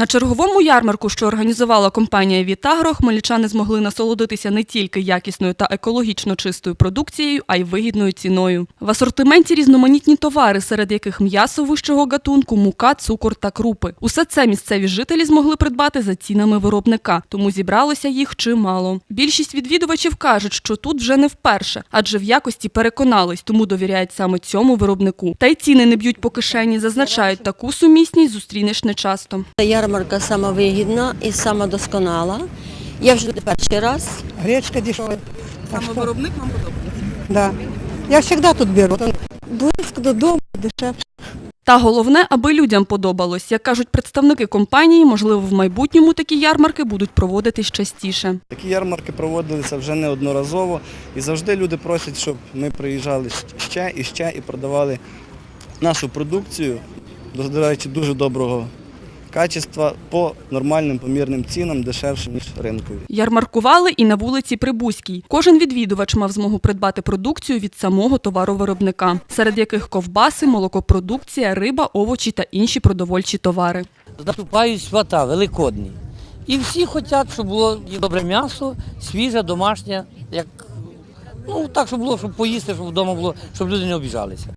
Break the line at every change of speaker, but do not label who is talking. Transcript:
На черговому ярмарку, що організувала компанія Вітагро, хмельничани змогли насолодитися не тільки якісною та екологічно чистою продукцією, а й вигідною ціною. В асортименті різноманітні товари, серед яких м'ясо вищого гатунку, мука, цукор та крупи. Усе це місцеві жителі змогли придбати за цінами виробника, тому зібралося їх чимало. Більшість відвідувачів кажуть, що тут вже не вперше, адже в якості переконались, тому довіряють саме цьому виробнику. Та й ціни не б'ють по кишені, зазначають, таку сумісність зустрінеш нечасто.
Ярмарка сама вигідна і сама досконала. Я вже не перший раз.
Гречка дешевая.
Саме виробник вам подобається.
Да. Я всегда тут беру. Близько додому, дешевше.
Та головне, аби людям подобалось. Як кажуть представники компанії, можливо, в майбутньому такі ярмарки будуть проводитись частіше.
Такі ярмарки проводилися вже неодноразово, і завжди люди просять, щоб ми приїжджали ще і ще і продавали нашу продукцію, до речі, дуже доброго качества по нормальним помірним цінам, дешевше, ніж ринкові.
Ярмаркували і на вулиці Прибузькій. Кожен відвідувач мав змогу придбати продукцію від самого товаровиробника, серед яких ковбаси, молокопродукція, риба, овочі та інші продовольчі товари.
Наступають свята великодні. І всі хочуть, щоб було добре м'ясо, свіже, домашнє, як ну так, щоб було, щоб поїсти, щоб вдома було, щоб люди не обіжалися.